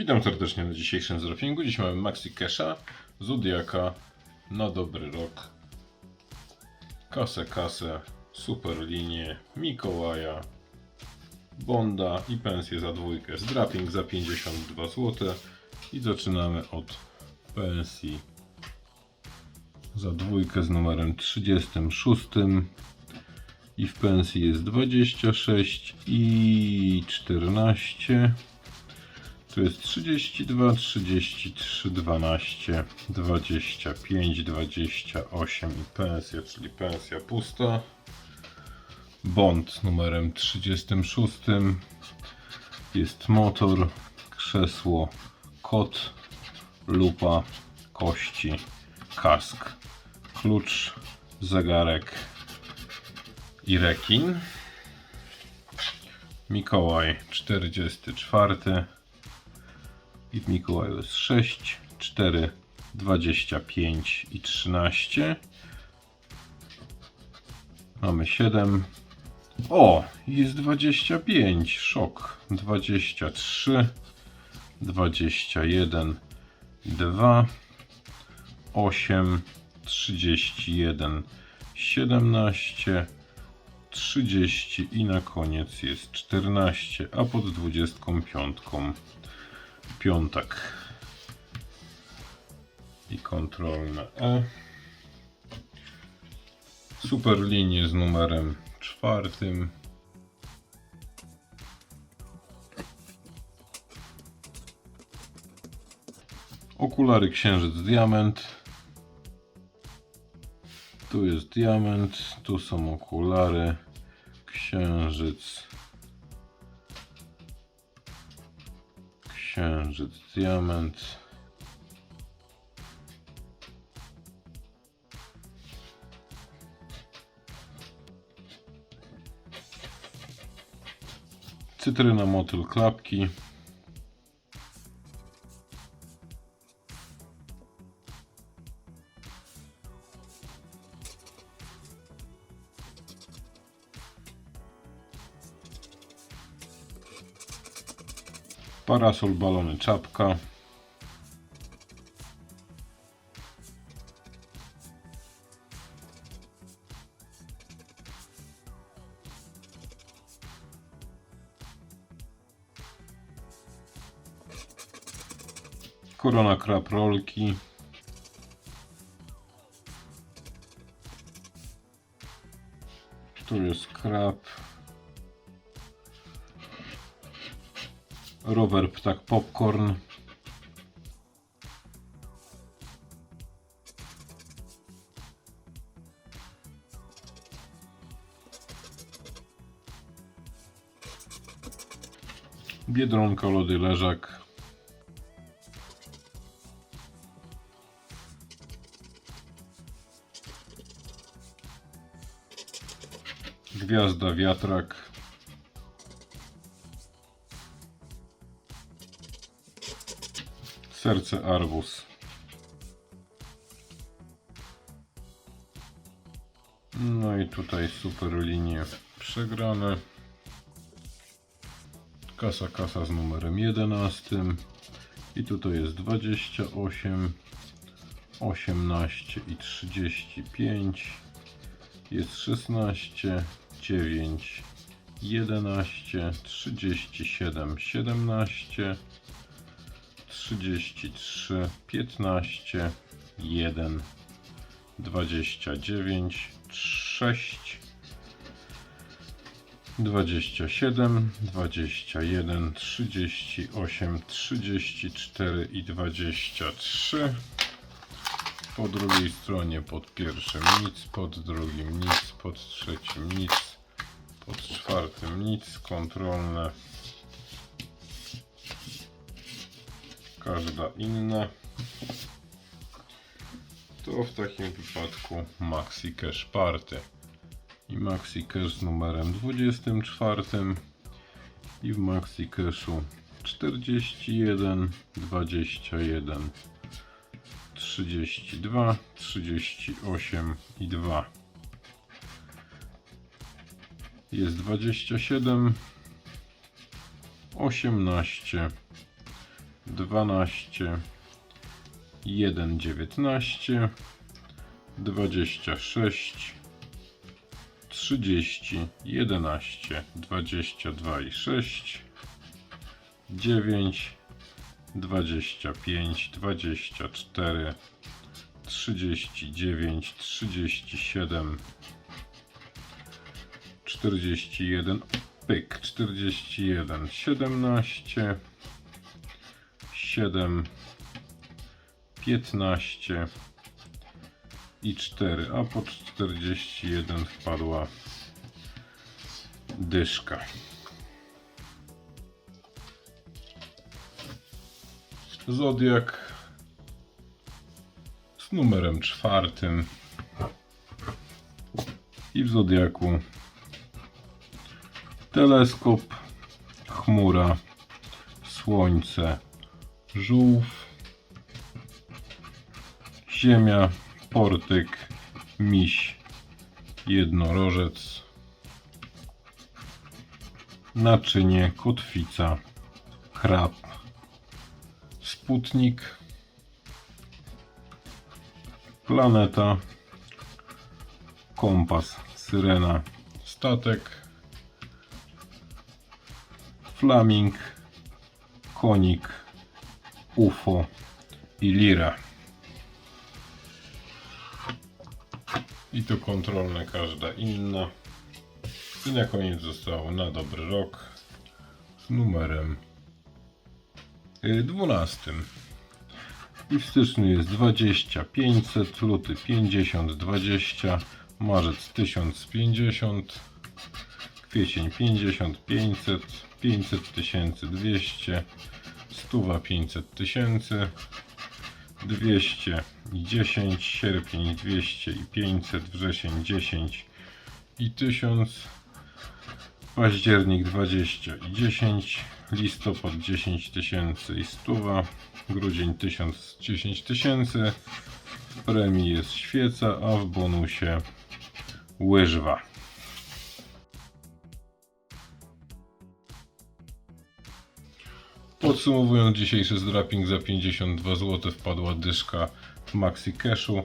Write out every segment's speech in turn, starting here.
Witam serdecznie na dzisiejszym zropingu. Dziś mamy Maxi Kesha, Zodiaka, na dobry rok, kasę kasę, super linię, Mikołaja, Bonda i pensję za dwójkę. Zdraping za 52 zł i zaczynamy od pensji za dwójkę z numerem 36 i w pensji jest 26 i 14 tu jest 32, 33, 12, 25, 28 i pensja, czyli pensja pusta. Bond numerem 36 jest motor, krzesło, kot, lupa, kości, kask, klucz, zegarek i rekin. Mikołaj 44 i w Mikołaju jest 6, 4, 25 i 13. Mamy 7. O, jest 25. Szok. 23, 21, 2, 8, 31, 17, 30 i na koniec jest 14, a pod 25 piątek i kontrolne E. Super linię z numerem czwartym. Okulary księżyc diament. Tu jest diament, tu są okulary księżyc księżyc, diament. Cytryna, motyl, klapki. Parasol, balony, czapka. Korona krab rolki. Tu jest krab. Rower ptak popcorn. Biedronka, lody, leżak. Gwiazda, wiatrak. Serce arbus. No i tutaj super linie przegrane. Kasa, kasa z numerem 11. I tutaj jest 28, 18 i 35. Jest 16, 9, 11, 37, 17. 33, 15, 1, 29, 6, 27, 21, 38, 34 i 23. Po drugiej stronie pod pierwszym nic, pod drugim nic, pod trzecim nic, pod czwartym nic, kontrolne każda inna, to w takim wypadku Maxi Cash Party. I Maxi Cash z numerem 24 i w Maxi Cashu 41, 21, 32, 38 i 2. Jest 27, 18, 12, 1, 19, 26, 30, 11, 22 i 6, 9, 25, 24, 39, 37, 41, pyk, 41, 17, 7, 15 i 4, a pod 41 wpadła dyszka. Zodiak z numerem czwartym. I w Zodiaku teleskop, chmura, słońce, żółw, ziemia, portyk, miś, jednorożec, naczynie, kotwica, krab, sputnik, planeta, kompas, syrena, statek, flaming, konik, UFO i lira. I tu kontrolne każda inna. I na koniec zostało na dobry rok z numerem y, 12. I w styczniu jest 20, 500, luty 50, 20, marzec 1050, kwiecień 50, 500, 500 tysięcy 200, stuwa 500 tysięcy, 200 i 10, sierpień 200 i 500, wrzesień 10 i 1000, październik 20 i 10, listopad 10 tysięcy i stuwa, grudzień 1000, 10 tysięcy, premii jest świeca, a w bonusie łyżwa. Podsumowując dzisiejszy zdrapping za 52 zł wpadła dyszka w Maxi Cashu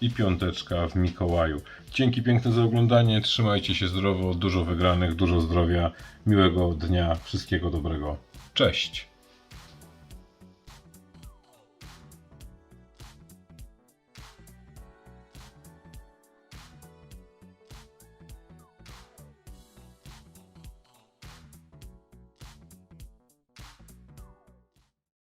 i piąteczka w Mikołaju. Dzięki piękne za oglądanie, trzymajcie się zdrowo, dużo wygranych, dużo zdrowia, miłego dnia, wszystkiego dobrego. Cześć!